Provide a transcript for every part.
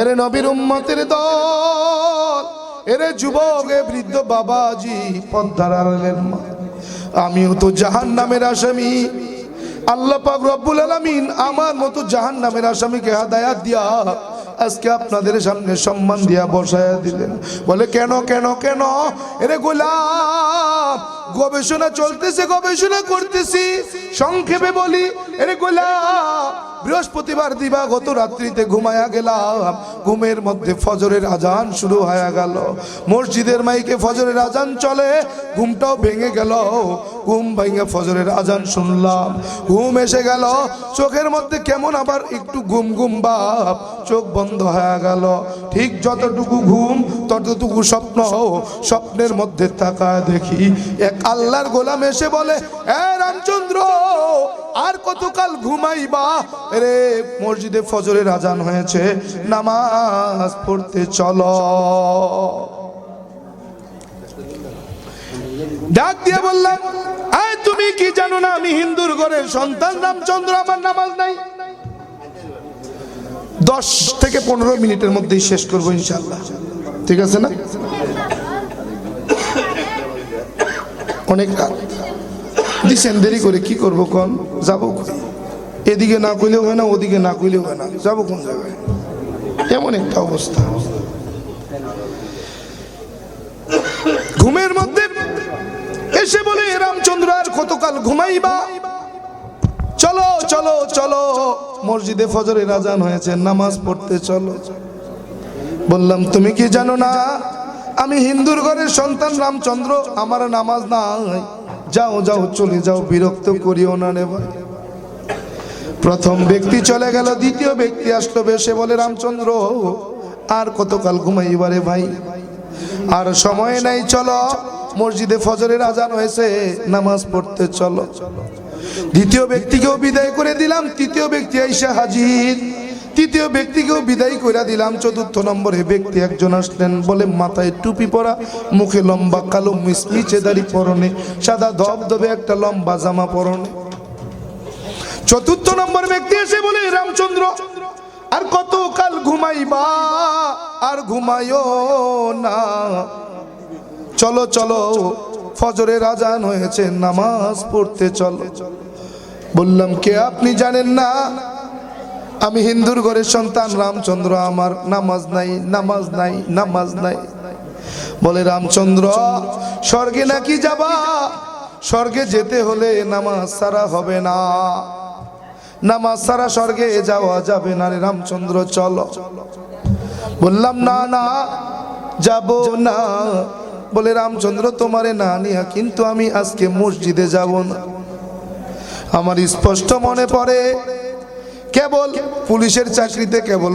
এরে নবীর উম্মতের দল, এরে যুবক, এ বৃদ্ধ বাবাজি, পদ্মার আড়ালের মা। আমিও তো জাহান নামের আসামি। আল্লাহ পাক রব্বুল আলামিন আমার মতো জাহান নামের আসামিকে হাদায়াত দিয়া আজকে আপনাদের সামনে সম্মান দিয়া বসায়া দিলেন। বলে, কেন কেন কেন? এরে গোলাম, গবেষণা চলতেছে, গবেষণা করতেছি। সংক্ষেপে বলি, এরে গোলাম বৃহস্পতিবার দিবা, গত রাত্রিতে ঘুমায়া গেলাম। ঘুমের মধ্যে ফজরের আজান শুরু হয়ে গেল। মসজিদের মাইকে ফজরের আজান চলে, ঘুমটাও ভেঙে গেল। ঘুম ভেঙে ফজরের আজান শুনলাম। ঘুম এসে গেল। চোখের মধ্যে কেমন আবার একটু ঘুম ঘুম বাপ চোখ বন্ধ হয়ে গেল। ঠিক যতটুকু ঘুম, ততটুকু স্বপ্ন, স্বপ্নের মধ্যে তাকায় দেখি এক আল্লাহর গোলাম এসে বলে, এ রামচন্দ্র, আর কতকাল ঘুমাইবা? রে মসজিদে ফজরের আজান হয়েছে, নামাজ পড়তে চলো। ডাক দিয়ে বললাম আয়, তুমি কি জানো না আমি হিন্দুর ঘরের সন্তান? রামচন্দ্র, আমার নামাজ নাই। দশ থেকে পনেরো মিনিটের মধ্যেই শেষ করব ইনশাল্লাহ ঠিক আছে না? অনেক দিছেন দেরি করে কি করব কোন? যাব? এদিকে না কইলেও হয় না, ওদিকে না কইলেও হয় না। যাব কোন জায়গায়? এমন একটা অবস্থা। ঘুমের মধ্যে এসে বলে, রামচন্দ্র, আর কতকাল ঘুমাইবা? চলো চলো চলো। মসজিদে ফজরের আজান হয়েছে, নামাজ পড়তে চলো। বললাম, তুমি কি জানো না, আমি হিন্দুর ঘরের সন্তান রামচন্দ্র। আমার নামাজ নাই। যাও যাও, চলে যাও, বিরক্ত করিও না ভাই। প্রথম ব্যক্তি চলে গেল, দ্বিতীয় ব্যক্তি আসলো, বেশে বলে, রামচন্দ্র, আর কতকাল ঘুমাইবারে ভাই? আর সময় নাই, চলো। মসজিদে ফজরের আজান হয়েছে, নামাজ পড়তে চলো। দ্বিতীয় ব্যক্তিকেও বিদায় করে দিলাম, তৃতীয় ব্যক্তি আইসা হাজির। তৃতীয় ব্যক্তিকেও বিদায় করে দিলাম, চতুর্থ নম্বরে ব্যক্তি একজন আসলেন, বলে, মাথায় টুপি পরা, মুখে লম্বা কালো মিসমিচে দাড়ি পরনে, সাদা ধবধবে একটা লম্বা জামা পরনে। চতুর্থ নম্বর ব্যক্তি এসে বলে, রামচন্দ্র, আর কতকাল ঘুমাইবা? আর ঘুমাইও না। চলো চলো ফজরে রাজান হয়েছে, নামাজ পড়তে চলো। বললাম, কে আপনি জানেন না? আমি হিন্দুর ঘরের সন্তান, রামচন্দ্র আমার। নামাজ নাই নামাজ নাই নামাজ নাই। বলে, রামচন্দ্র, স্বর্গে নাকি যাবা? স্বর্গে যেতে হলে নামাজ সারা হবে না। নামাজ সারা স্বর্গে যাওয়া যাবে না রে রামচন্দ্র, চলো। বললাম, না না, যাব না। বলে, রামচন্দ্র, তোমারে না নিয়া কিন্তু আমি আজকে মসজিদে যাব না। আমার স্পষ্ট মনে পড়ে, কেবল পুলিশের চাকরিতে কেবল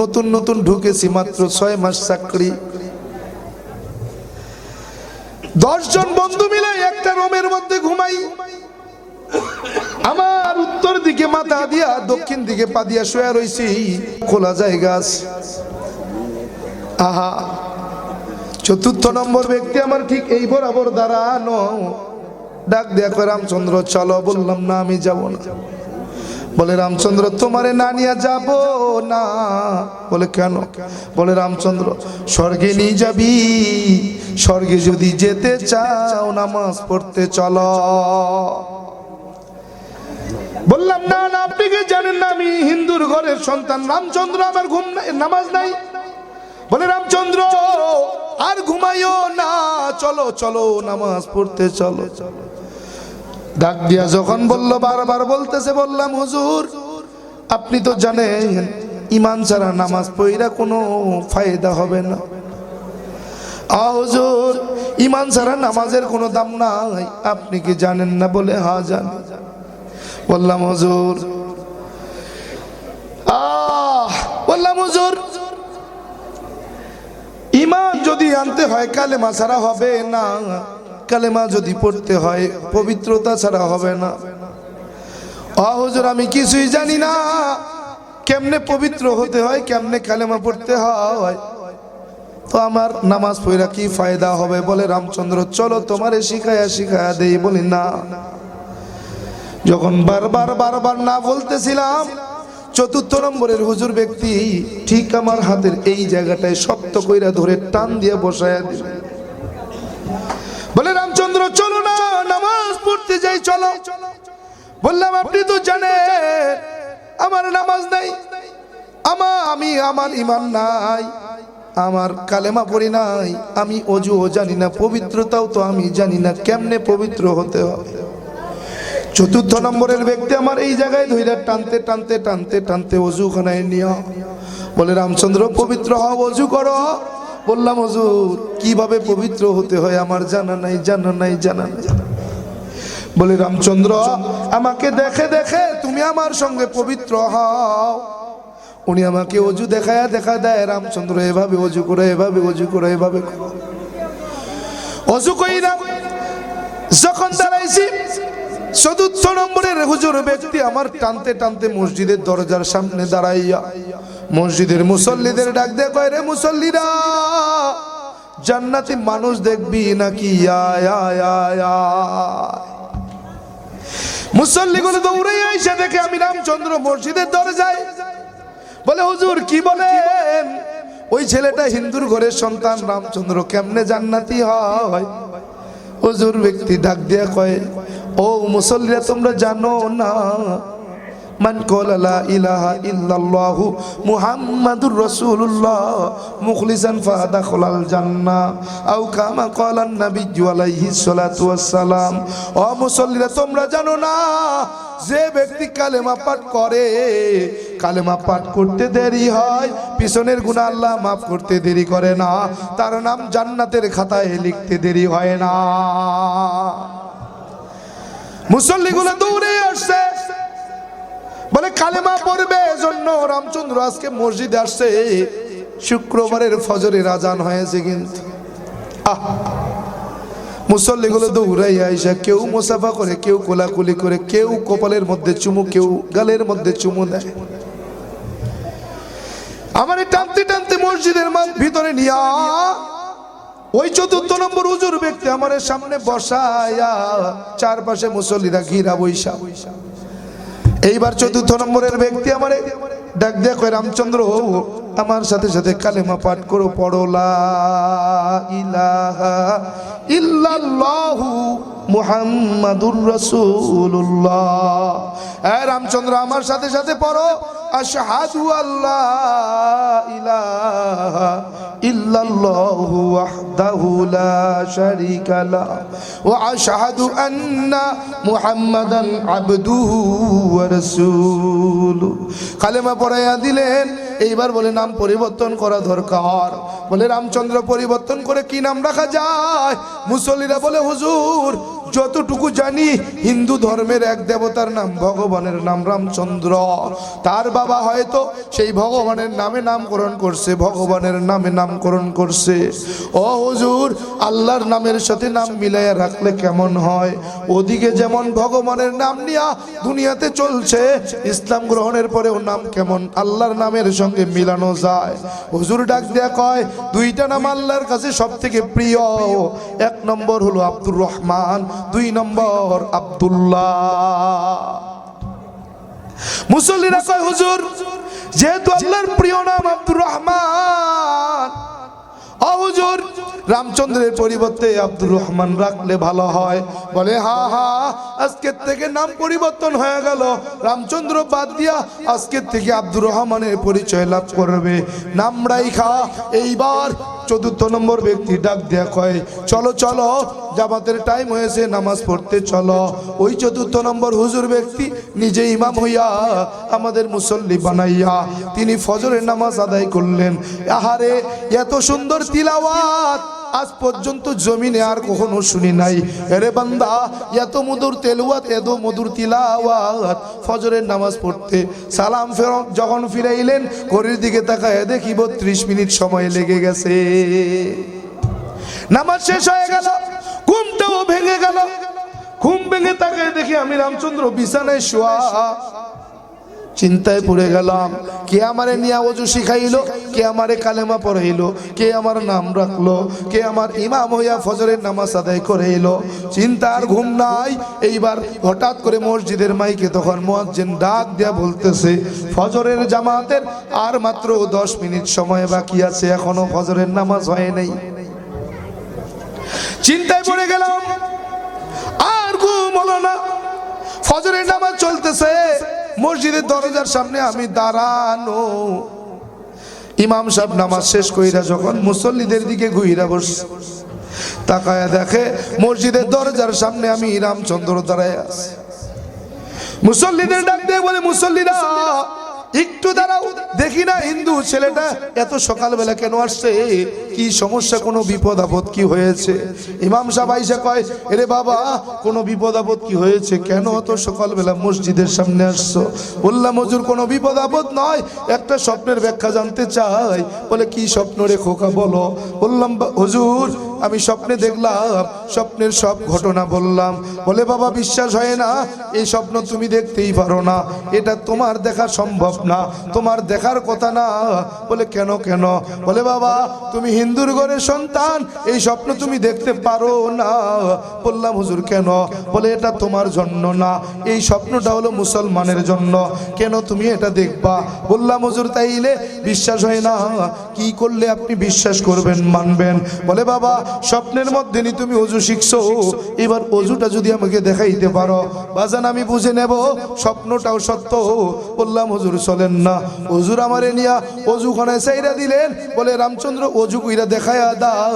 নতুন নতুন ঢুকেছি মাত্র ছয় মাস চাকরি। দশজন বন্ধু মিলে একটা রুমের মধ্যে ঘুমাই। আমার উত্তর দিকে মাথা দিয়া, দক্ষিণ দিকে পা দিয়া শুয়ে রইছি। খোলা জায়গা আছে। আহা, চতুর্থ নম্বর ব্যক্তি আমার ঠিক এই বরাবর দাঁড়ানো। ডাক দেয়া করে রামচন্দ্র, চলো। বললাম, না, আমি যাব না। বলে, রামচন্দ্র, তোমারে না নিয়ে যাব না। বলে, কেন? বলে, রামচন্দ্র, স্বর্গে নিয়ে যাবি। স্বর্গে যদি যেতে চাও, নামাজ পড়তে চলো। বললাম, না না, আপনি কি জানেন না আমি হিন্দুর ঘরের সন্তান? রামচন্দ্র আমার ঘুম নামাজ নাই। বলে, রামচন্দ্র, আর ঘুমাইও না, চলো চলো, নামাজ পড়তে চলো। ডাক দিয়া যখন বলল, বারবার বলতেছে, বললাম, হুজুর, আপনি তো জানেন ইমান ছাড়া নামাজ পড়িরা কোনো ফায়দা হবে না। হুজুর ইমান ছাড়া নামাজের কোনো দাম নাই, আপনি কি জানেন না? বলে হা জানি। বললাম, হুজুর। আহ, বললাম, হুজুর ইমান যদি আনতে হয়, কালেমা ছাড়া হবে না। কালেমা যদি পড়তে হয়, পবিত্রতা ছাড়া হবে না। হুজুর, আমি কিছুই জানি না। কেমনে পবিত্র হতে হয়, কেমনে কালেমা পড়তে হয়। তো আমার নামাজ পড়া কি ফায়দা হবে? বলে, রামচন্দ্র, চলো তোমারে শিখায়া শিখায়া দেই। বলি, না। যখন বারবার বারবার না বলতেছিলাম, চতুর্থ নম্বরের হুজুর ব্যক্তি ঠিক আমার হাতের এই জায়গাটায় শক্ত কইরা ধরে টান দিয়ে বসায়া দিল। বলে, রামচন্দ্র, চলো না, নামাজ পড়তে যাই, চলো। বললাম, আপনি তো জানেন, আমার নামাজ নাই। আমা, আমি, আমার ইমান নাই, আমার কালেমা পড়ি নাই, আমি অজুও জানি না, পবিত্রতাও তো আমি জানি না, কেমনে পবিত্র হতে হবে? চতুর্থ নম্বরের ব্যক্তি আমার এই জায়গায় ধৈর্য টানতে টানতে টানতে টানতে অজু অজুখানায় নিয়ে। বলে, রামচন্দ্র, পবিত্র হও, অজু করো। বললাম অজুর কীভাবে পবিত্র হতে হয় আমার জানা নাই জানা নাই জানা নাই। বলে, রামচন্দ্র, আমাকে দেখে দেখে তুমি আমার সঙ্গে পবিত্র হও। উনি আমাকে অজু দেখায়, দেখা দেয়, রামচন্দ্র, এভাবে অজু করে, এভাবে অজু করে, এভাবে। অজু কই না যখন দাঁড়াইছি চতুর্থ নম্বরের হুজুর ব্যক্তি আমার টানতে টানতে মসজিদের দরজার সামনে দাঁড়াইয়া মসজিদের মুসল্লিদের ডাক দে কয় রে মুসল্লিরা, জান্নাতি মানুষ দেখবি নাকি? মুসল্লিগুলো দৌড়ে আইসা দেখে আমি রামচন্দ্র মসজিদের দরজায় বলে, হুজুর, কি বলেন? ওই ছেলেটা হিন্দুর ঘরের সন্তান, রামচন্দ্র কেমনে জান্নাতি হয়? হুজুর ব্যক্তি ডাক দিয়া কয় ও মুসল্লিরা, তোমরা জানো না? মান কলা লা ইলাহা ইল্লাল্লাহু মুহাম্মাদুর রাসূলুল্লাহ মুখলিসান ফাদাখালাল জান্নাহ, আও কামা ক্বালান নাবিয়্যু আলাইহিস সালাতু ওয়াসসালাম। ও মুসল্লিরা, তোমরা জানো না? যে ব্যক্তি কালেমা পাঠ করে, কালেমা পাঠ করতে দেরি হয়, পিছনের গুনাহ আল্লাহ মাফ করতে দেরি করে না, তার নাম জান্নাতের খাতায় লিখতে দেরি হয় না। মুসল্লিগুলো দৌড়ে আসছে। বলে, কালেমা পড়বে, এজন্য রামচন্দ্র আজকে মসজিদে আসছে। শুক্রবারের ফজরের আজান হয়েছে কিন্তু। মুসল্লিগুলো দৌড়াই আইসা, কেউ মুসাফা করে, কেউ কোলাকুলি করে, কেউ কপালের মধ্যে চুমু, কেউ গালের মধ্যে চুমু দেয়। আমার টানতে টানতে মসজিদের ভিতরে নিয়া ওই চতুর্থ নম্বর উজুর ব্যক্তি আমার সামনে বসায়া চারপাশে মুসল্লিরা ঘিরা বৈশা এইবার চতুর্থ নম্বরের ব্যক্তি আমারে ডাক কয়, রামচন্দ্র, আমার সাথে সাথে কালেমা পাঠ করো, পড়ো, লা ইলাহা রামচন্দ্র, আমার সাথে সাথে পড়ো আশহাদু আল্লাহ ইলাহা ইল্লাল্লাহু ওয়াহদাহু লা শারীকা লা ওয়া আশহাদু আন্না মুহাম্মাদান আবদুহু ওয়া রাসূলুহু কালেমা পড়াইয়া দিলেন, এইবার বলে নাম পরিবর্তন করা দরকার। বলে রামচন্দ্র পরিবর্তন করে কি নাম রাখা যায়? মুসল্লিরা বলে, হুজুর যতটুকু জানি, হিন্দু ধর্মের এক দেবতার নাম ভগবানের নাম রামচন্দ্র। তার বাবা হয়তো সেই ভগবানের নামে নামকরণ করছে, ভগবানের নামে নামকরণ করছে। ও হুজুর, আল্লাহর নামের সাথে নাম মিলাইয়া রাখলে কেমন হয়? ওদিকে যেমন ভগবানের নাম নিয়া দুনিয়াতে চলছে, ইসলাম গ্রহণের পরেও নাম কেমন আল্লাহর নামের সঙ্গে মিলানো যায়? হুজুর ডাক দেয়া কয়, দুইটা নাম আল্লাহর কাছে সব থেকে প্রিয়। এক নম্বর হলো আব্দুর রহমান দুই নম্বর আব্দুল্লাহ। মুসল্লিরা কয়, হুজুর, যেহেতু আল্লাহর প্রিয় নাম আব্দুর রহমান হুজুর, রামচন্দ্রের পরিবর্তে আব্দুর রহমান রাখলে ভালো হয়। বলে, হা হা, আজকের থেকে নাম পরিবর্তন হয়ে গেল। রামচন্দ্র বাদ দিয়া আজকের থেকে আব্দুর রহমানের পরিচয় লাভ করবে। নাম রাইখা, এইবার চতুর্থ নম্বর ব্যক্তি ডাক দেয়া কয়, চলো চলো, জামাতের টাইম হয়েছে, নামাজ পড়তে চলো। ওই চতুর্থ নম্বর হুজুর ব্যক্তি নিজে ইমাম হইয়া আমাদের মুসল্লি বানাইয়া তিনি ফজরের নামাজ আদায় করলেন। আহারে, এত সুন্দর তিলাওয়াত! আজ পর্যন্ত জমিনে আর কখনো শুনি নাই। এরে বান্দা, এত মধুর তেলুয়াত এত মধুর তিলাওয়াত, ফজরের নামাজ পড়তে। সালাম ফের যখন ফিরাইলেন, ঘড়ির দিকে তাকায় দেখি বত্রিশ মিনিট সময় লেগে গেছে। নামাজ শেষ হয়ে গেল, ঘুমটাও ভেঙে গেল। ঘুম ভেঙে তাকায় দেখি আমি রামচন্দ্র বিছানায় শোয়া। চিন্তায় পড়ে গেলাম। কে আমারে নিয়া অজু শিখাইলো? কে আমারে কালেমা পড়াইলো? কে আমার নাম রাখল? কে আমার ইমাম হইয়া ফজরের নামাজ আদায় করে এলো চিন্তার ঘুম নাই। এইবার হঠাৎ করে মসজিদের মাইকে তখন মুয়াজ্জিন ডাক দেয়া বলতেছে, ফজরের জামাতের আর মাত্র দশ মিনিট সময় বাকি আছে, এখনও ফজরের নামাজ হয় নাই। চিন্তায় পড়ে গেলাম। আর ঘুম হলো না। ফজরের নামাজ চলতেছে। মসজিদের দরজার সামনে আমি দাঁড়ানো। ইমাম সাহেব নামাজ শেষ কইরা যখন মুসল্লিদের দিকে ঘুইরা বস তাকায়া দেখে মসজিদের দরজার সামনে আমি রামচন্দ্র দাঁড়ায় আছি। মুসল্লিদের ডাক দিয়ে বলে, মুসল্লিরা, একটু দাঁড়াও। দেখি না হিন্দু ছেলেটা এত সকালবেলা কেন আসছে? কি সমস্যা, কোনো বিপদ আপদ কি হয়েছে? ইমাম সাহেব আইসা কয়, এরে বাবা, কোনো বিপদ আপদ কি হয়েছে? কেন অত সকালবেলা মসজিদের সামনে আসছো? বললাম, হজুর, কোনো বিপদ আপদ নয়। একটা স্বপ্নের ব্যাখ্যা জানতে চাই। বলে, কি স্বপ্ন রে খোকা, বলো। বললাম, "বা- হুজুর আমি স্বপ্নে দেখলাম, স্বপ্নের সব ঘটনা বললাম। বলে, বাবা, বিশ্বাস হয় না, এই স্বপ্ন তুমি দেখতেই পারো না। এটা তোমার দেখা সম্ভব না, তোমার দেখার কথা না। বলে, কেন কেন? বলে, বাবা, তুমি হিন্দুর ঘরের সন্তান, এই স্বপ্ন তুমি দেখতে পারো না। বললাম, হুজুর, কেন? বলে, এটা তোমার জন্য না, এই স্বপ্নটা হলো মুসলমানের জন্য। কেন তুমি এটা দেখবা? বললাম, হুজুর, তাইলে বিশ্বাস হয় না, কি করলে আপনি বিশ্বাস করবেন, মানবেন? বলে, বাবা স্বপ্নের মধ্যে নি তুমি অজু শিখছো। এবার অজুটা যদি আমাকে দেখাইতে পারো, বাজান আমি বুঝে নেব, স্বপ্নটাও সত্য। বললাম, হুজুর, চলেন না। হুজুর আমারে নিয়া অজু খানায় চাইরা দিলেন। বলে, রামচন্দ্র, অজু কইরা দেখাইয়া দাও।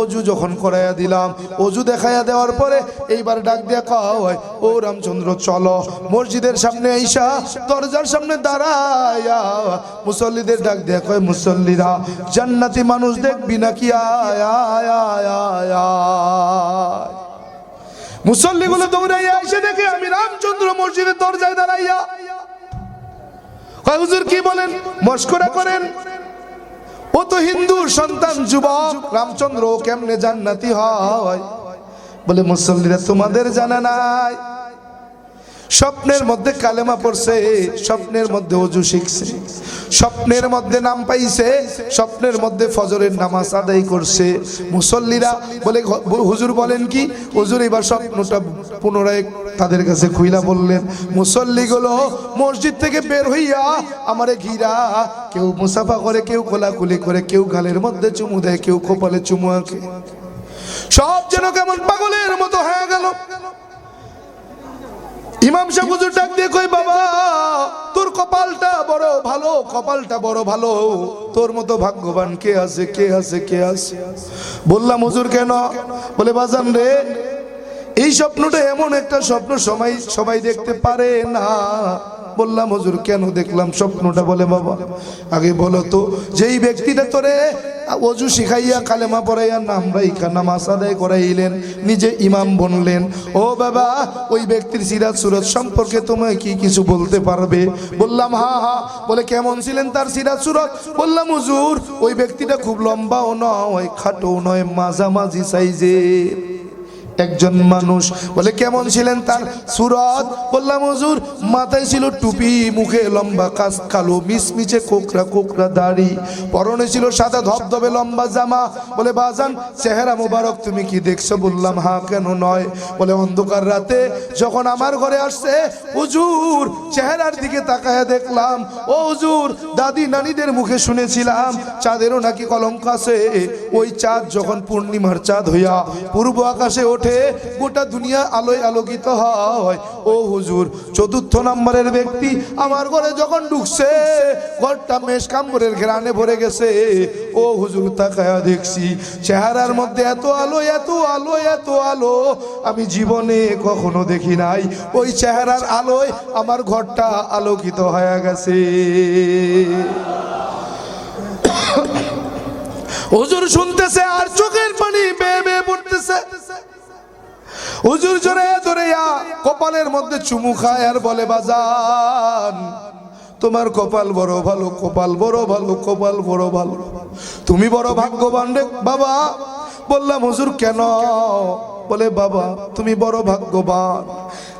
অজু যখন করাইয়া দিলাম, অজু দেখাইয়া দেওয়ার পরে এইবার ডাক দিয়া কয়, ও রামচন্দ্র, চলো। মসজিদের সামনে আইসা, দরজার সামনে দাঁড়ায়া মুসল্লিদের ডাক দিয়া কয়, মুসল্লিরা, জান্নাতি মানুষ দেখবি নাকি? আয় আয়। মুসল্লিগুলো দৌড়াইয়া এসে দেখে আমি রামচন্দ্র মসজিদের দরজায় দাঁড়াইয়া। হুজুর কি বলেন? মস্করা করেন। ও তো হিন্দুর সন্তান, যুবক। রামচন্দ্র কেমনে জান্নাতি হয়? বলে, মুসল্লিরা তোমাদের জানা নাই। স্বপ্নের মধ্যে কালেমা পড়ছে, স্বপ্নের মধ্যে অজু শিখছে। স্বপ্নের মধ্যে নাম পাইছে, স্বপ্নের মধ্যে ফজরের নামাজ আদায় করছে। মুসল্লিরা বলে হুজুর বলেন কি? হুজুর এবার স্বপ্নটা পুনরায় তাদের কাছে খুইলা বললেন, মুসল্লিগুলো মসজিদ থেকে বের হইয়া আমারে ঘিরা, কেউ মুসাফা করে, কেউ কোলাকুলি করে, কেউ গালের মধ্যে চুমু দেয়, কেউ কপালে চুমু আঁকে। সব যেন কেমন পাগলের মতো হয়ে গেল। ইমাম সাহেব হুজুর ডাক দিয়ে কই, বাবা, তোর কপালটা বড় ভালো, কপালটা বড় ভালো। তোর মতো ভাগ্যবান কে আছে কে আছে কে আছে? বললাম, হুজুর কেন? বলে, বাজান রে এই স্বপ্নটা এমন একটা স্বপ্ন, সবাই সবাই দেখতে পারে না। বললাম, হুজুর, কেন দেখলাম স্বপ্নটা? বলে, বাবা, আগে বলো তো, যেই ব্যক্তিটা তোরে অজু শিখাইয়া কালেমা পড়াইয়া নাম রাইখা, নামাজ আদায় করাইলেন, নিজে ইমাম বনলেন, ও বাবা, ওই ব্যক্তির সিরাজ সুরত সম্পর্কে তোমায় কি কিছু বলতে পারবে? বললাম, হা হা। বলে, কেমন ছিলেন তার সিরাজ সুরত? বললাম, হুজুর, ওই ব্যক্তিটা খুব লম্বাও নয় খাটো নয়, মাঝামাঝি সাইজের। একজন মানুষ। বলে, কেমন ছিলেন তার? সুরত। বললাম, হুজুর, মাথায় ছিল টুপি, মুখে লম্বা কাজ কালো মিচমিচে কোকরা কোকরা দাড়ি, পরনে ছিল সাদা ধবধবে লম্বা জামা। বলে বাজান চেহারা মোবারক, তুমি কি দেখছ? বললাম, হা, কেন নয়। বলে, অন্ধকার রাতে যখন আমার ঘরে আসছে, হুজুর, চেহারার দিকে তাকায় দেখলাম। ও হুজুর, দাদি নানিদের মুখে শুনেছিলাম, চাঁদেরও নাকি কলঙ্ক আছে। ওই চাঁদ যখন পূর্ণিমার চাঁদ হইয়া পূর্ব আকাশে ওঠে গোটা দুনিয়া আলোয় আলোকিত হয়। ও হুজুর, চতুর্থ নম্বরের ব্যক্তি আমার ঘরে যখন ঢুকছে, ঘরটা মেষ কাম্বরের ঘেরানে ভরে গেছে। ও হুজুর, তাকায়া দেখছি, চেহারার মধ্যে এত আলো এত আলো এত আলো, আমি জীবনে কখনো দেখি নাই। ওই চেহারার আলোয় আমার ঘরটা আলোকিত হয়ে গেছে। হুজুর শুনতেছে আর চোখের পানি বেয়ে বেয়ে পড়তেছে। হুজুর জোরে ধরে কপালের মধ্যে চুমু খায় আর বলে, বাজান, তোমার কপাল বড় ভালো, কপাল বড় ভালো, কপাল বড় ভালো। তুমি বড় ভাগ্যবান রে, বাবা। বললাম, হুজুর কেন? বলে, বাবা, তুমি বড় ভাগ্যবান।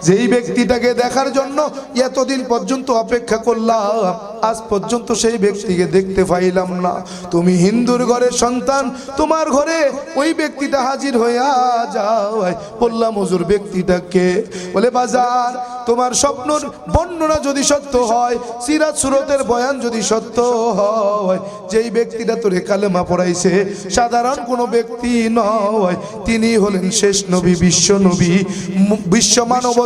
যেই ব্যক্তিটাকে দেখার জন্য এতদিন পর্যন্ত অপেক্ষা করলাম, আজ পর্যন্ত সেই ব্যক্তিকে দেখতে পাইলাম না। তুমি হিন্দুর ঘরের সন্তান, তোমার ঘরে ওই ব্যক্তিটা হাজির হইয়া যায় বললাম, হুজুর ব্যক্তিটাকে বলে, বাজার, তোমার স্বপ্নর বর্ণনা যদি সত্য হয়, সিরাজ সুরতের বয়ান যদি সত্য হয়, যেই ব্যক্তিটা তোরে কালেমা পড়াইছে, সাধারণ কোনো ব্যক্তি নয়। তিনি হলেন শেষ নবী, বিশ্ব নবী, বিশ্ব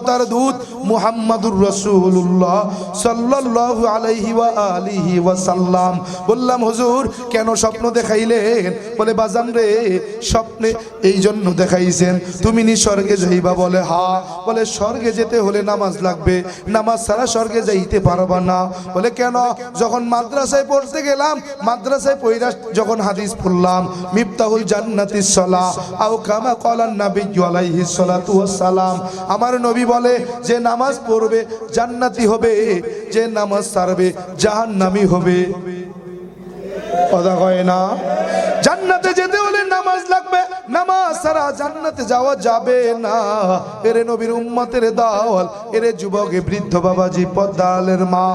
মানবতার দূত মুহাম্মাদুর রসুল্লাহ সাল্লাল্লাহু আলাইহি ওয়া আলিহি ওয়া সাল্লাম। বললাম, হুজুর, কেন স্বপ্ন দেখাইলেন? বলে, বাজান রে, স্বপ্নে এই জন্য দেখাইছেন। তুমি নি স্বর্গে যাইবা? বলে, হা। বলে, স্বর্গে যেতে হলে নামাজ লাগবে। নামাজ ছাড়া স্বর্গে যাইতে পারবা না। বলে, কেন? যখন মাদ্রাসায় পড়তে গেলাম, মাদ্রাসায় পইরা যখন হাদিস পড়লাম, মিফতাহুল জান্নাতিস সালাহ আও কামা কলান নবী আলাইহিস সালাতু ওয়াস সালাম। আমার নবী যে নামাজ পড়বে জান্নাতি হবে, যে নামাজ ছাড়বে নামি হবে। কথা কয় না? জান্নাতে যেতে হলে নামাজ লাগবে, নামাজ ছাড়া জান্নাতে যাওয়া যাবে না। এরে নবীর উম্মতের দল, এরে যুবকে বৃদ্ধ বাবাজি পদ্মালের মা।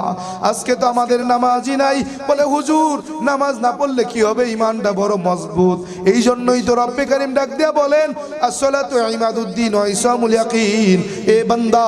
আজকে তো আমাদের নামাজই নাই। বলে, হুজুর, নামাজ না পড়লে কি হবে? ইমানটা বড় মজবুত। এই জন্যই তো রব্বে কারিম ডাক দিয়া বলেন, আসসালাতু ইমাদুদ্দিন ওয়া ইসামুল ইয়াকিন। এ বান্দা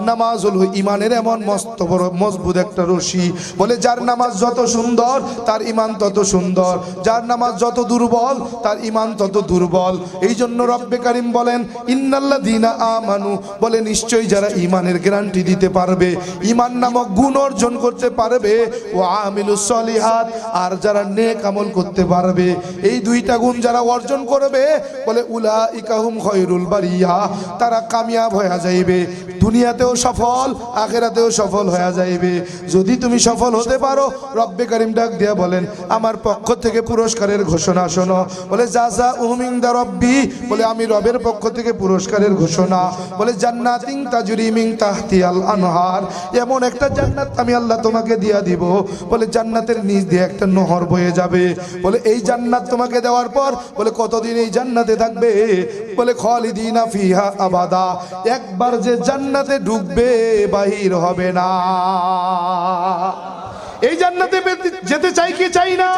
নামাজ হলো ইমানের এমন মস্ত বড় মজবুত একটা রশি। বলে, যার নামাজ যত সুন্দর, তার ইমান তত সুন্দর। যার নামাজ যত দুর্বল, তার ইমান তত দুর্বল। এই জন্য রব্বে কারিম বলেন ইন্নাল্লা দিনা আমানু বলে নিশ্চয়ই যারা ইমানের গ্যারান্টি দিতে পারবে ইমান নামক গুণ অর্জন করতে পারবে ও আমিলু সলিহাত আর যারা নেক আমল করতে পারবে, এই দুইটা গুণ যারা অর্জন করবে, বলে উলা ইকাহুম খয়রুল বারিয়া তারা কামিয়াব হয়ে যাইবে, দুনিয়াতেও সফল, আখেরাতেও সফল হয়ে যাইবে। যদি তুমি সফল হতে পারো, রব্বে কারিম ডাক দিয়া বলেন, আমার পক্ষ থেকে পুরস্কারের ঘোষণা শোনো বলে যা যা উহমিংদা রব্বি বলে, আমি রবের পক্ষ থেকে পুরস্কারের ঘোষণা। বলে জান্নাতিং তাজরিমিং তাহতি আল আনহার। এমন একটা জান্নাত আমি আল্লাহ তোমাকে দিয়া দিব। বলে, জান্নাতের নিচ দিয়ে একটা নহর বয়ে যাবে। বলে, এই জান্নাত তোমাকে দেওয়ার পর? বলে, কতদিন এই জান্নাতে থাকবে? বলে, খালিদিনা ফিহা আবাদা। একবার যে জান্নাতে ঢুকবে, বাহির হবে না। এই জান্নাতে যেতে চাই কি চাই না?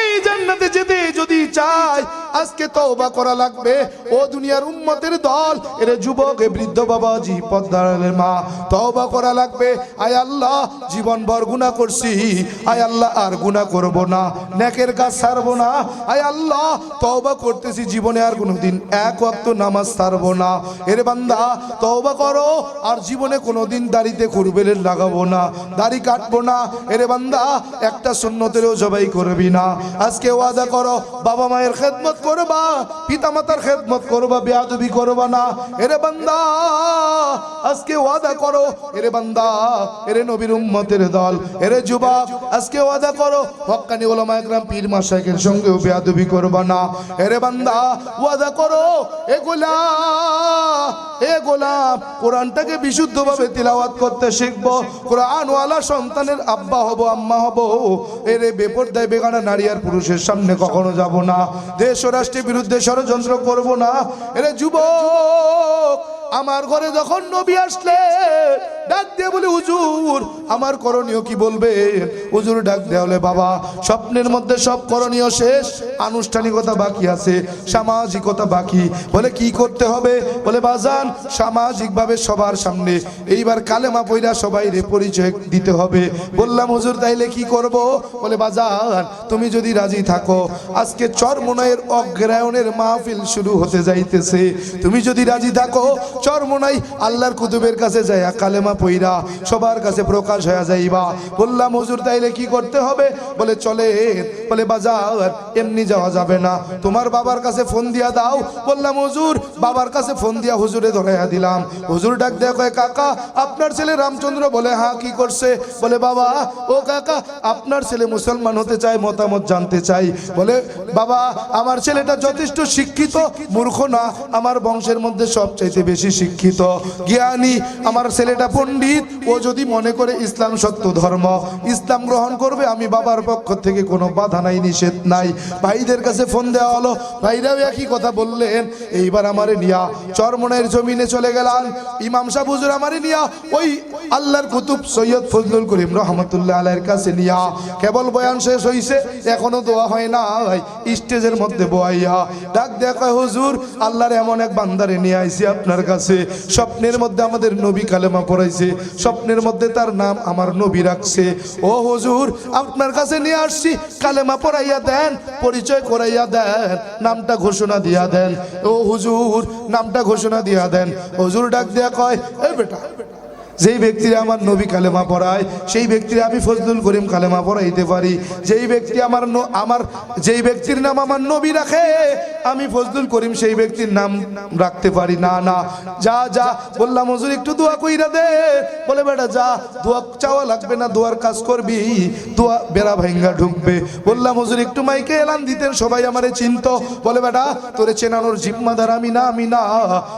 এই জান্নাতে যেতে যদি চাই আজকে তওবা করা লাগবে। ও দুনিয়ার উম্মতের দল, এর যুবক, এ বৃদ্ধ বাবাজি পদ্মারের মা, তওবা করা লাগবে। আয় আল্লাহ জীবন ভর গুনাহ করছি। আয় আল্লাহ, আর গুনাহ করব না, নেকের কাজ ছাড়বো না। আয় আল্লাহ, তওবা করতেছি জীবনে আর কোনোদিন এক ওয়াক্ত নামাজ ছাড়বো না। এর বান্দা, তওবা করো, আর জীবনে কোনোদিন দাড়িতে কুরবেলের লাগাবো না, দাড়ি কাটবো না। এরে বান্দা, একটা সুন্নতেরও জবাই করবি না। আজকে ওয়াদা করো, বাবা মায়ের খেদমত করবা পিতা মাতার খেদমত করবা, বেয়াদবি করবা না। এরে বান্দা, আজকে ওয়াদা করো। এরে বান্দা, এরে নবীর উম্মতের দল। এরে যুবক, আজকে ওয়াদা করো। ওলামা একরাম পীর সঙ্গেও বেয়াদবি করবা না। এরে বান্দা, ওয়াদা করো। এ গোলাম কোরআনটাকে বিশুদ্ধভাবে তিলাওয়াত করতে শিখব। কোরআনওয়ালা সন্তানের আব্বা হব, আম্মা হব। এর বেপরদায়, বেগানা নারী আর পুরুষের সামনে কখনো যাব না। দেশ ও রাষ্ট্রের বিরুদ্ধে ষড়যন্ত্র করব না। এরে যুবক আমার ঘরে যখন নবী আসলে ডাক দিয়ে বলে, হুজুর, আমার করণীয় কি বলবে? হুজুর ডাক দেয়া হলে, বাবা, স্বপ্নের মধ্যে সব করণীয় শেষ, আনুষ্ঠানিকতা বাকি আছে, সামাজিকতা বাকি। বলে, কি করতে হবে? বলে, বাজান, সামাজিকভাবে সবার সামনে। এইবার কালেমা পইরা সবাই রে পরিচয় দিতে হবে। বললাম, হুজুর, তাইলে কি করব? বলে, বাজান, তুমি যদি রাজি থাকো, আজকে চরমনায়ের অগ্রায়ণের মাহফিল শুরু হতে যাইতেছে। তুমি যদি রাজি থাকো, চরমনাই আল্লাহর কুতুবের কাছে যায় কালেমা পইরা সবার কাছে প্রকাশ হয়ে যাইবা। বললাম, হুজুর, তাইলে কি করতে হবে? বলে চলে বলে, বাজার এমনি যাওয়া যাবে না। তোমার বাবার কাছে ফোন দিয়া দাও। বললাম, হুজুর, বাবার কাছে ফোন দিয়া হুজুরে ধরাইয়া দিলাম। হুজুর ডাক দেয়া কয়, কাকা, আপনার ছেলে রামচন্দ্র? বলে হ্যাঁ কি করছে? বলে, বাবা, ও কাকা, আপনার ছেলে মুসলমান হতে চায়, মতামত জানতে চাই। বলে, বাবা, আমার ছেলেটা যথেষ্ট শিক্ষিত, মূর্খ না, আমার বংশের মধ্যে সবচাইতে বেশি শিক্ষিত, জ্ঞানী, আমার ছেলেটা পণ্ডিত পণ্ডিত। ও যদি মনে করে ইসলাম সত্য ধর্ম, ইসলাম গ্রহণ করবে, আমি বাবার পক্ষ থেকে কোনো বাধা নাই, নিষেধ নাই। ভাইদের কাছে ফোন দেওয়া হলো। ভাইরাও একই কথা বললেন, এইবার আমারে নিয়া চরমনের জমিনে চলে গেলাম। ইমাম সাহেব হুজুর আমারে নিয়া ওই আল্লাহর কুতুব সৈয়দ ফজলুল করিম রহমতুল্লাহ আলাইয়ের কাছে নিয়া। কেবল বয়ান শেষ হইছে, এখনও দোয়া হয় না ভাই, স্টেজের মধ্যে বয়াইয়া। ডাক দেখা হুজুর, আল্লাহর এমন এক বান্দারে নিয়ে আইছি আপনার কাছে। স্বপ্নের মধ্যে আমাদের নবী কালেমা পড়াইছে স্বপ্নের মধ্যে তার নাম আমার নবী রাখছে। ও হুজুর, আপনার কাছে নিয়ে আসছি। কালেমা পড়াইয়া দেন, পরিচয় করাইয়া দেন, নামটা ঘোষণা দিয়া দেন। ও হুজুর, নামটা ঘোষণা দিয়া দেন। হুজুর ডাক দিয়া কয় এই বেটা, যেই ব্যক্তিরা আমার নবী কালেমা পড়ায়, সেই ব্যক্তিরা আমি ফজলুল করিম কালেমা পড়াইতে পারি। যেই ব্যক্তি আমার আমার যেই ব্যক্তির নাম আমার নবী রাখে আমি ফজলুল করিম সেই ব্যক্তির নাম রাখতে পারি। না না। যা যা। বললাম, হুজুর, একটু দোয়া কইরা দে। বলে, বেটা, যা। দোয়া চাওয়া লাগবে না, দোয়ার কাজ করবি। দোয়া বেড়া ভাঙ্গা ঢুকবে। বললাম, হুজুর, একটু মাইকে এলান দিতেন, সবাই আমারে চিনত। বলে, বেটা, তোরে চেনানোর জিম্মাদার আমি না আমি না।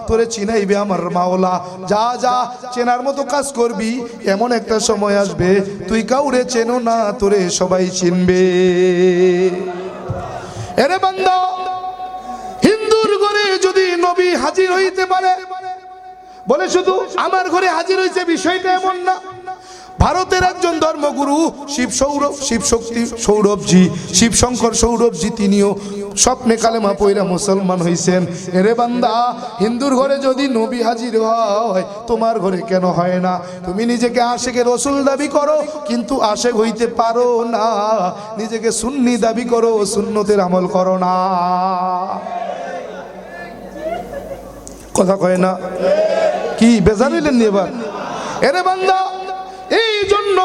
তোরে চিনাইবে আমার মাওলা। যা যা, চেনার মতো কাজ করবি, এমন একটা সময় আসবে। তুই কাউরে চেনো না, তোরে সবাই চিনবে। এরে যদি নবী হাজির হইতে পারে? বলে শুধু আমার ঘরে হাজির হয়েছে বিষয়টা এমন না। ভারতের একজন ধর্মগুরু, শিব সৌরভ, শিব শক্তি সৌরভজি, শিব শঙ্কর সৌরভজি, তিনিও স্বপ্নে কালেমা পইরা মুসলমান হইছেন। এরে বান্দা, হিন্দুর ঘরে যদি নবী হাজির হয়, তোমার ঘরে কেন হয় না? তুমি নিজেকে আশেকে রসুল দাবি করো, কিন্তু আশেক হইতে পারো না। নিজেকে সুন্নি দাবি করো, সুন্নতের আমল করো না। কথা কয় না। কি বেজার হইলেন এবার? এরে বান্দা, এই জন্য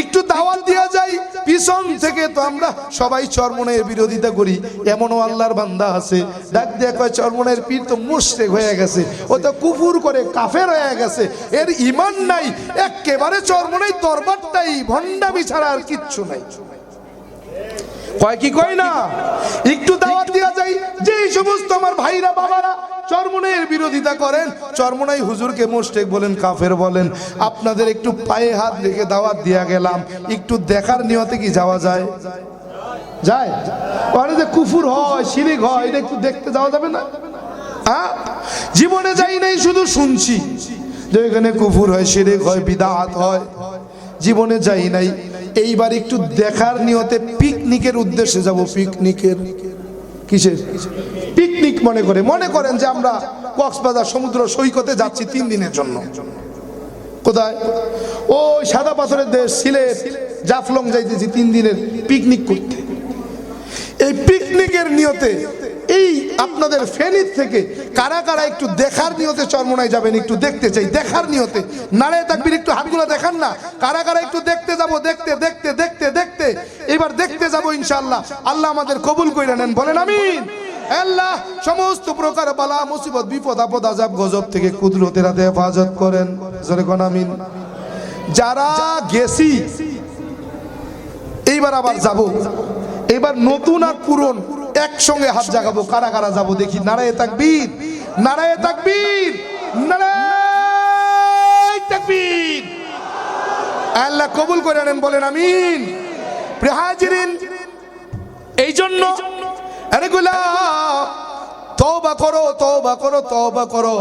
একটু দাওয়াত দেওয়া যায় পিছন থেকে তো আমরা সবাই চরমনের বিরোধিতা করি। এমনও আল্লাহর বান্দা আছে। ডাক দিয়ে কয়, চরমনের পীর তো মুশরিক হয়ে গেছে। ও তো কুফুর করে কাফের হয়ে গেছে। এর ইমান নাই। একেবারে চরমনের দরবারটাই ভণ্ডামি ছাড়া আর কিচ্ছু নাই। কয় কি কয় না? একটু দাওয়াত দেওয়া যায় যে সমস্ত আমার ভাইরা, বাবারা চরমনের বিরোধিতা করেন, চরমনাই হুজুরকে মোস্টেক বলেন, কাফের বলেন, আপনাদের একটু পায়ে হাত রেখে দাওয়াত দিয়া গেলাম, একটু দেখার নিয়তে কি যাওয়া যায়? যায়? ওখানে যে কুফুর হয়, শিরিক হয়, এটা একটু দেখতে যাওয়া যাবে না? হ্যাঁ জীবনে যাই নাই, শুধু শুনছি যে এখানে কুফুর হয়, শিরিক হয়, বিদাত হয়। জীবনে যাই নাই এইবার একটু দেখার নিয়তে পিকনিকের উদ্দেশ্যে যাব, পিকনিকের কিসের? পিকনিক মনে করে, মনে করেন যে আমরা কক্সবাজার সমুদ্র সৈকতে যাচ্ছি তিন দিনের জন্য। কোথায়? ও সাদা পাথরের দেশ, সিলেট, জাফলং যাইতেছি তিন দিনের পিকনিক করতে। এই পিকনিকের নিয়তে, এই আপনাদের ফেনীর থেকে কারা কারা একটু দেখার নিয়তে চরমনায় যাবেন, একটু দেখতে চাই, দেখার নিয়তে। নারায় তাকবির, একটু হাতগুলো দেখান না। কারা কারা একটু দেখতে যাব, দেখতে দেখতে দেখতে দেখতে। এবার দেখতে যাব ইনশাল্লাহ আল্লাহ আমাদের কবুল করে নেন। বলেন আমিন। আল্লাহ সমস্ত প্রকার বালা, মুসিবত, বিপদ, আপদ আজাব গজব থেকে কুদরতের হাতে হেফাজত করেন। জোরে আমিন। যারা গেছি, এইবার আবার যাব। এবার নতুন আর পুরন একসঙ্গে হাত জাগাবো। কারা কারা যাব দেখি? নারায় তাকবীর নারায় তাকবীর নারায় তাকবীর। আল্লাহ কবুল করে নেন বলেন আমিন। প্রিয় হাজিরিন এই জন্য আরে গোলাপ, তওবা করো তওবা করো তওবা করো।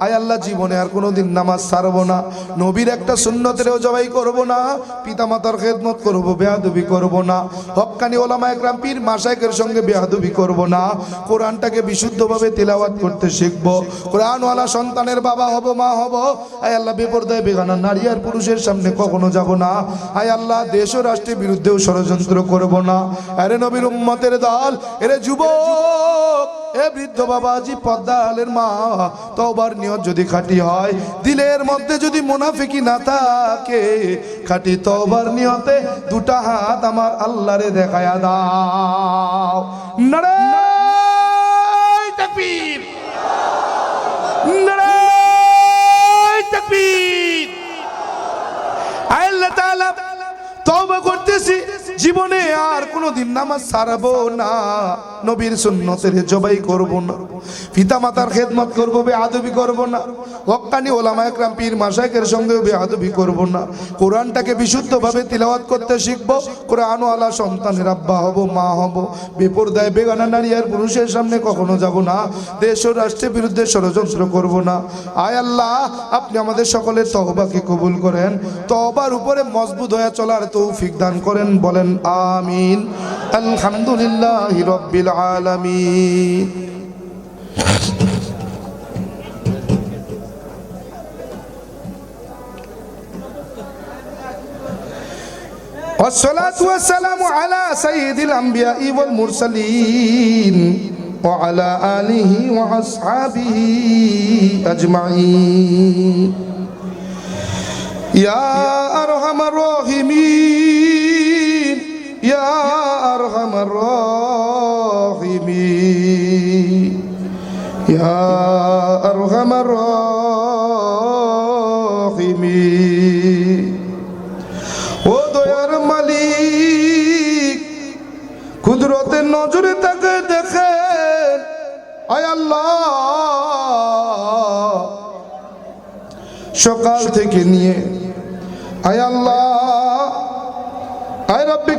আয় আল্লাহ, জীবনে আর কোনোদিন নামাজ ছাড়বো না। নবীর একটা সুন্নতেরও জবাই করব না। পিতামাতার খেদমত করব, বেয়াদবি করব না। হক্কানি ওলামা একরাম পীর মাসাইকের সঙ্গে বেয়াদবি করব না। কোরআনটাকে বিশুদ্ধভাবে তেলাওয়াত করতে শিখব। কোরআনওয়ালা সন্তানের বাবা হব, মা হব। আয় আল্লাহ, বেপরদায় বেগানা নারী আর পুরুষের সামনে কখনো যাব না। আয় আল্লাহ, দেশ ও রাষ্ট্রের বিরুদ্ধেও ষড়যন্ত্র করব না। আরে নবীর উম্মতের দল, এরে যুবক! এ বৃদ্ধ বাবাজি পদ্মালের মা তবার নিয়ত যদি খাঁটি হয়, দিলের মধ্যে যদি মুনাফিকি না থাকে, খাঁটি তবার নিয়তে দুটা হাত আমার আল্লাহরে দেখায়া দাও। নারায় তাকবীর! নারায় তাকবীর! আল্লাহ তাআলা তওবা করতেছি। জীবনে আর কোনোদিন নামাজ ছাড়বো না। নবীর সুন্নতের জবাই করব না। পিতা মাতার খেদমত করব বে আদবি করব না। হক্কানি ওলামা একরাম পীর মাসাইকের সঙ্গে বে আদবি করব না। কোরআনটাকে বিশুদ্ধভাবে তিলাওয়াত করতে শিখব কোরআন আলা সন্তানের আব্বা হব, মা হব। বেপরদায় বেগানা নারী আর পুরুষের সামনে কখনো যাব না। দেশ ও রাষ্ট্রের বিরুদ্ধে ষড়যন্ত্র করব না। আয় আল্লাহ, আপনি আমাদের সকলের তহবাকে কবুল করেন। তহবার উপরে মজবুত হয়ে চলার তৌফিক দান করেন, বলেন আমিন আলহামদুলিল্লাহ রব্বিল আলামিন والصلاة والسلام على سيد الأنبياء والمرسلين وعلى آله وأصحابه أجمعين يا أرحم الراحمين يا أرحم الراحمين يا أرحم الراحمين ও দয়ার মালিক কুদরতের নজরে তাকে দেখেন আয় আল্লাহ সকাল থেকে নিয়ে আয় আল্লাহ আয় রব্বে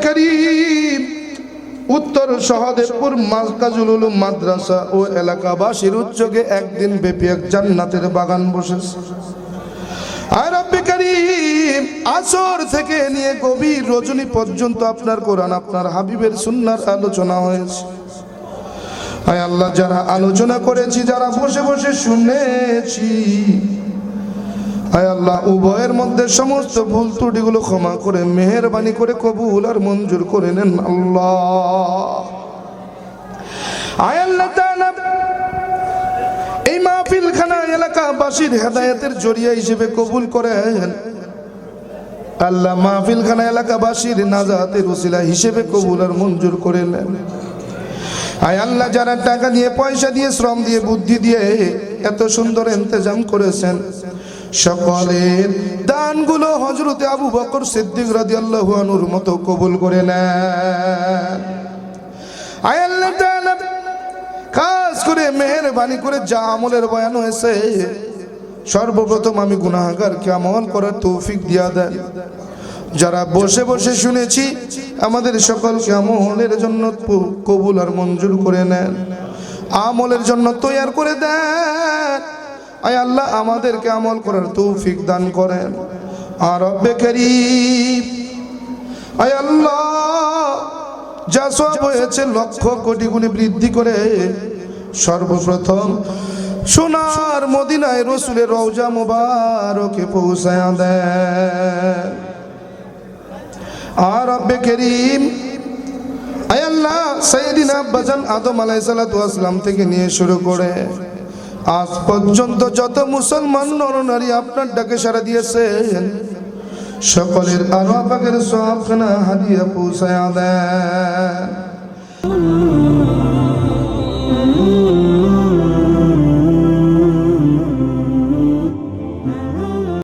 উত্তর সহদেবপুর মার্কাজুল উলুম মাদ্রাসা ও এলাকাবাসীর উদ্যোগে একদিন ব্যাপী এক জান্নাতের বাগান বসেছে। আর রব্বে করিম, আসর থেকে নিয়ে গভীর রজনী পর্যন্ত আপনার কোরআন, আপনার হাবিবের সুন্নার আলোচনা হয়েছে। আয় আল্লাহ, যারা আলোচনা করেছি, যারা বসে বসে শুনেছি আয় আল্লাহ, উভয়ের মধ্যে সমস্ত ভুল ত্রুটিগুলো ক্ষমা করে, মেহরবানি করে কবুল আর মঞ্জুর করে নেন আল্লাহ। আয় এই মাহফিলখানা এলাকাবাসীর হেদায়েতের জরিয়া হিসেবে কবুল করেন। আল্লাহ মাহফিলখানা এলাকাবাসীর নাজাতের উসিলা হিসেবে কবুল আর মঞ্জুর করে নেন। আয় আল্লাহ, যারা টাকা দিয়ে, পয়সা দিয়ে, শ্রম দিয়ে, বুদ্ধি দিয়ে এত সুন্দর ইন্তজাম করেছেন সকলের দানগুলো হজরতে আবু বকর সিদ্দিক রাদিয়াল্লাহু আনহুর মতো কবুল করে নেন। আল্লাহ খাস করে মেহরবানি করে যা আমলের বয়ান হয়েছে, সর্বপ্রথম আমি গুনাহগারকে আমল করার তৌফিক দিয়া দেন। যারা বসে বসে শুনেছি, আমাদের সকলকে আমলের জন্য কবুল আর মঞ্জুর করে নেন। আমলের জন্য তৈয়ার করে দেন। আয় আল্লাহ আমাদেরকে আমল করার তৌফিক দান করেন। আর রব্বে করিম। আয় আল্লাহ, যা সব হয়েছে লক্ষ কোটি গুণে বৃদ্ধি করে সর্বপ্রথম সোনার মদিনায় রসুলের রওজা মোবারকে পৌঁছায়া দেন। আর রব্বে করিম। আয় আল্লাহ সাইদিনা আব্বাজান আদম আসসালাম থেকে নিয়ে শুরু করে আজ পর্যন্ত যত মুসলমান নরনারী আপনার ডাকে সারা দিয়েছে, সকলের আরও পাকের সবখানা হারিয়ে পৌঁছায় দেয়